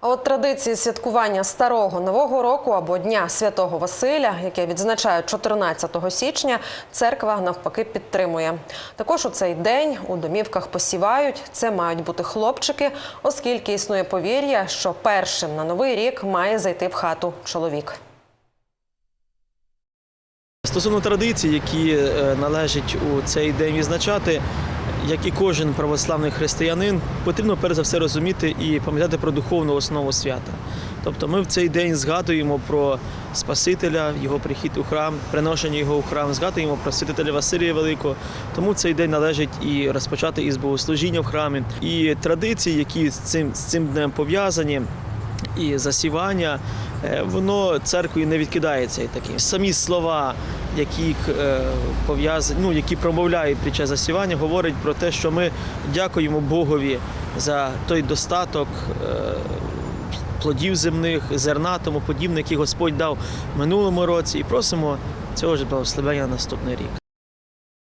А от традиції святкування старого нового року або Дня Святого Василя, яке відзначають 14 січня, церква навпаки підтримує. Також у цей день у домівках посівають. Це мають бути хлопчики, оскільки існує повір'я, що першим на новий рік має зайти в хату чоловік. Стосовно традицій, які е, належить у цей день відзначати, як і кожен православний християнин, потрібно перш за все розуміти і пам'ятати про духовну основу свята. Тобто ми в цей день згадуємо про Спасителя, його прихід у храм, приношення його у храм, згадуємо про святителя Василія Великого. Тому цей день належить і розпочати із богослужіння в храмі, і традиції, які з цим, з цим днем пов'язані і засівання, е, воно церквою не відкидається. І такі самі слова, які е, пов'язані, ну які промовляють під час засівання, говорять про те, що ми дякуємо Богові за той достаток. е, Плодів земних, зерна, тому подібне, які Господь дав минулому році, і просимо цього ж благословення на наступний рік.